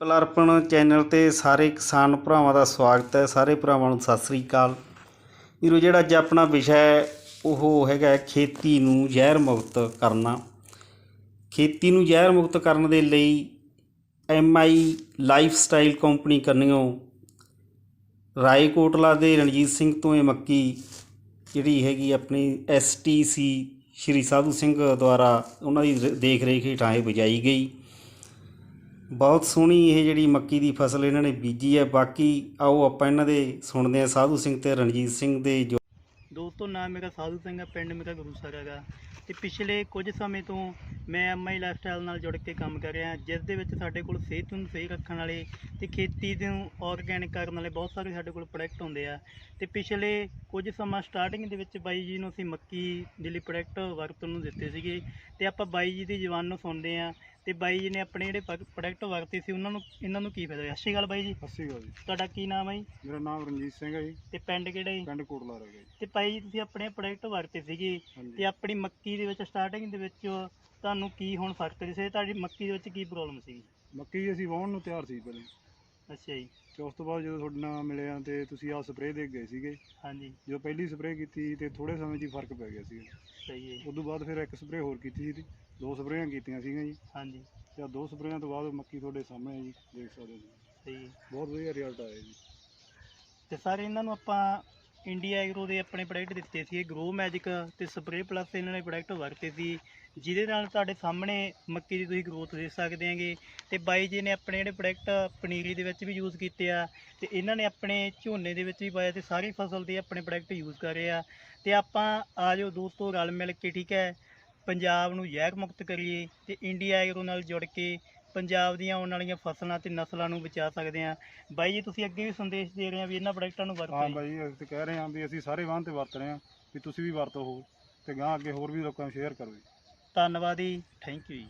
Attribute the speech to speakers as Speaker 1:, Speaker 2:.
Speaker 1: ਪਲਰਪਣ channel ਤੇ ਸਾਰੇ ਕਿਸਾਨ ਭਰਾਵਾਂ ਦਾ ਸਵਾਗਤ ਹੈ। ਸਾਰੇ ਭਰਾਵਾਂ ਨੂੰ ਸਤਿ ਸ੍ਰੀ ਅਕਾਲ। ਵੀਰੋ, ਜਿਹੜਾ ਅੱਜ ਆਪਣਾ ਵਿਸ਼ਾ ਹੈ, ਉਹ ਹੈਗਾ ਖੇਤੀ ਨੂੰ ਜ਼ਹਿਰ ਮੁਕਤ ਕਰਨਾ। ਖੇਤੀ ਨੂੰ ਜ਼ਹਿਰ ਮੁਕਤ ਕਰਨ ਦੇ ਲਈ ਐਮਆਈ ਲਾਈਫ ਸਟਾਈਲ ਕੰਪਨੀ ਕਰਨੀਓ ਰਾਏਕੋਟਲਾ ਦੇ ਰਣਜੀਤ ਸਿੰਘ ਤੋਂ ਇਹ ਮੱਕੀ ਜਿਹੜੀ ਹੈਗੀ ਆਪਣੀ ਐਸਟੀਸੀ ਸ਼੍ਰੀ ਸਾਧੂ ਸਿੰਘ ਦੁਆਰਾ ਉਹਨਾਂ ਦੀ ਰ- ਦੇਖ ਰੇਖ ਹੇਠਾਂ ਇਹ ਬਿਜਾਈ ਗਈ। ਬਹੁਤ ਸੋਹਣੀ ਇਹ ਜਿਹੜੀ ਮੱਕੀ ਦੀ ਫਸਲ ਇਹਨਾਂ ਨੇ ਬੀਜੀ ਹੈ। ਬਾਕੀ ਆਓ ਆਪਾਂ ਇਹਨਾਂ ਦੇ ਸੁਣਦੇ ਹਾਂ। ਸਾਧੂ ਸਿੰਘ ਤੇ ਰਣਜੀਤ ਸਿੰਘ ਦੇ ਜੋ
Speaker 2: ਦੋਸਤੋ, ਨਾਮ ਮੇਰਾ ਸਾਧੂ ਸਿੰਘ ਹੈ, ਪਿੰਡ ਮੇਰਾ ਗੁਰੂਸਰ ਹੈਗਾ। ਤੇ ਪਿਛਲੇ ਕੁਝ ਸਮੇਂ ਤੋਂ ਮੈਂ ਐਮਆਈ ਲਾਈਫਸਟਾਈਲ ਨਾਲ ਜੁੜ ਕੇ ਕੰਮ ਕਰ ਰਿਹਾ ਜਿਸ ਦੇ ਵਿੱਚ ਸਾਡੇ ਕੋਲ ਸਿਹਤ ਨੂੰ ਸਹੀ ਰੱਖਣ ਵਾਲੇ ਤੇ ਖੇਤੀ ਨੂੰ ਆਰਗੈਨਿਕ ਕਰਨ ਵਾਲੇ ਬਹੁਤ ਸਾਰੇ ਸਾਡੇ ਕੋਲ ਪ੍ਰੋਡਕਟ ਹੁੰਦੇ ਆ। ਤੇ ਪਿਛਲੇ ਕੁਝ ਸਮਾਂ ਸਟਾਰਟਿੰਗ ਦੇ ਵਿੱਚ ਬਾਈ ਜੀ ਨੂੰ ਅਸੀਂ ਮੱਕੀ ਦੇ ਲਈ ਪ੍ਰੋਡਕਟ ਵਰਤਣ ਨੂੰ ਦਿੱਤੇ ਸੀਗੇ ਤੇ ਆਪਾਂ ਬਾਈ ਜੀ ਦੀ ਜ਼ੁਬਾਨ ਨੂੰ ਸੁਣਦੇ ਆ ਤੇ ਬਾਈ ਜੀ ਨੇ ਆਪਣੇ ਜਿਹੜੇ ਪ੍ਰੋਡਕਟ ਵਰਤੇ ਸੀ ਉਹਨਾਂ ਨੂੰ ਇਹਨਾਂ ਨੂੰ ਕੀ ਫਾਇਦਾ ਹੋਇਆ? ਅੱਛੀ ਗੱਲ ਬਾਈ ਜੀ।
Speaker 3: ਸਤਿ ਸ਼੍ਰੀ ਅਕਾਲ ਜੀ।
Speaker 2: ਤੁਹਾਡਾ ਕੀ ਨਾਮ ਹੈ ਜੀ?
Speaker 3: ਮੇਰਾ ਨਾਮ ਰਣਜੀਤ ਸਿੰਘ ਹੈ ਜੀ।
Speaker 2: ਤੇ ਪਿੰਡ ਕਿਹੜਾ ਜੀ?
Speaker 3: ਪਿੰਡ ਕੋਟਲਾ ਰਹਿ ਗਿਆ ਜੀ।
Speaker 2: ਤੇ ਭਾਈ ਜੀ ਤੁਸੀਂ ਆਪਣੇ ਪ੍ਰੋਡਕਟ ਵਰਤੇ ਸੀਗੇ ਤੇ
Speaker 3: ਹਾਂਜੀ
Speaker 2: ਆਪਣੀ ਮੱਕੀ ਦੇ ਵਿੱਚ ਸਟਾਰਟਿੰਗ ਦੇ ਵਿੱਚ ਤੁਹਾਨੂੰ ਕੀ ਹੁਣ ਫ਼ਰਕ ਦਿਸੇ ਤੁਹਾਡੀ ਮੱਕੀ ਦੇ ਵਿੱਚ ਕੀ ਪ੍ਰੋਬਲਮ ਸੀ?
Speaker 3: ਮੱਕੀ ਜੀ ਅਸੀਂ ਵਾਹੁਣ ਨੂੰ ਤਿਆਰ ਸੀ ਪਹਿਲੇ।
Speaker 2: ਅੱਛਾ ਜੀ।
Speaker 3: ਤੇ ਉਸ ਤੋਂ ਬਾਅਦ ਜਦੋਂ ਤੁਹਾਡੇ ਨਾਲ ਮਿਲੇ ਆ ਤੇ ਤੁਸੀਂ ਆ ਸਪਰੇਅ ਦੇ ਕੇ ਗਏ ਸੀਗੇ।
Speaker 2: ਹਾਂਜੀ।
Speaker 3: ਜਦੋਂ ਪਹਿਲੀ ਸਪਰੇਅ ਕੀਤੀ ਤੇ ਥੋੜੇ ਸਮੇਂ 'ਚ ਹੀ ਫ਼ਰਕ ਪੈ ਗਿਆ ਸੀ
Speaker 2: ਸਹੀ ਹੈ ਜੀ।
Speaker 3: ਉਸ ਤੋਂ ਬਾਅਦ ਫਿਰ ਇੱਕ ਸਪਰੇਅ ਹੋਰ ਕੀਤੀ ਸੀ ਦੋ ਸਪਰੇਆਂ ਕੀਤੀਆਂ ਸੀਗੀਆਂ ਜੀ।
Speaker 2: ਹਾਂਜੀ।
Speaker 3: ਤੇ ਆਹ ਦੋ ਸਪਰੇਆਂ ਤੋਂ ਬਾਅਦ ਮੱਕੀ ਤੁਹਾਡੇ ਸਾਹਮਣੇ ਹੈ ਜੀ ਦੇਖ ਸਕਦੇ ਹੋ ਜੀ
Speaker 2: ਸਹੀ ਹੈ।
Speaker 3: ਬਹੁਤ ਵਧੀਆ ਰਿਜ਼ਲਟ ਆਇਆ ਜੀ।
Speaker 2: ਤੇ ਸਾਰੇ ਇਹਨਾਂ ਨੂੰ ਆਪਾਂ ਇੰਡੀਆ ਐਗਰੋ ਦੇ ਆਪਣੇ ਪ੍ਰੋਡਕਟ ਦਿੱਤੇ ਸੀ ਗਰੋ ਮੈਜਿਕ ਤੇ ਸਪਰੇ ਪਲੱਸ ਇਹਨਾਂ ਨੇ ਪ੍ਰੋਡਕਟ ਵਰਤੇ ਸੀ, ਜਿਹਦੇ ਨਾਲ ਤੁਹਾਡੇ ਸਾਹਮਣੇ ਮੱਕੀ ਦੀ ਤੁਸੀਂ ਗਰੋਥ ਦੇ ਸਕਦੇ ਆਂਗੇ ਤੇ ਬਾਈ ਜੀ ਨੇ ਆਪਣੇ ਜਿਹੜੇ ਪ੍ਰੋਡਕਟ ਪਨੀਰੀ ਦੇ ਵਿੱਚ ਵੀ ਯੂਜ਼ ਕੀਤੇ ਆ, ਤੇ ਇਹਨਾਂ ਨੇ ਆਪਣੇ ਝੋਨੇ ਦੇ ਵਿੱਚ ਵੀ ਪਾਇਆ ਤੇ ਸਾਰੀ ਫਸਲ ਦੇ ਆਪਣੇ ਪ੍ਰੋਡਕਟ ਯੂਜ਼ ਕਰ ਰਹੇ ਆ। ਤੇ ਆਪਾਂ ਆ ਜਾਓ ਦੋਸਤੋ ਰਲ ਮਿਲ ਕੇ, ਠੀਕ ਹੈ? ਪੰਜਾਬ ਨੂੰ ਜ਼ਹਿਰ ਮੁਕਤ ਕਰੀਏ ਤੇ ਇੰਡੀਆ ਐਗਰੋ ਨਾਲ ਜੁੜ ਕੇ ਪੰਜਾਬ ਦੀਆਂ ਆਉਣ ਵਾਲੀਆਂ ਫਸਲਾਂ ਤੇ ਨਸਲਾਂ ਨੂੰ ਬਚਾ ਸਕਦੇ ਆ ਬਾਈ ਜੀ ਤੁਸੀਂ ਅੱਗੇ ਵੀ ਸੰਦੇਸ਼ ਦੇ ਰਹੇ ਆ ਵੀ ਇਹਨਾਂ ਪ੍ਰੋਡਕਟਾਂ ਨੂੰ ਵਰਤੋ
Speaker 3: ਹਾਂ
Speaker 2: ਜੀ।
Speaker 3: ਬਾਈ ਅਸੀਂ ਤੇ ਕਹਿ ਰਹੇ ਹਾਂ ਵੀ ਅਸੀਂ ਸਾਰੇ ਵਾਹਨ ਤੇ ਵਰਤ ਰਹੇ ਹਾਂ ਵੀ ਤੁਸੀਂ ਵੀ ਵਰਤੋ ਹੋਰ ਤੇ ਗਾਂ ਅੱਗੇ ਹੋਰ ਵੀ ਲੋਕਾਂ ਨੂੰ ਸ਼ੇਅਰ ਕਰੋ ਜੀ।
Speaker 2: ਧੰਨਵਾਦ ਜੀ ਥੈਂਕ ਯੂ ਜੀ।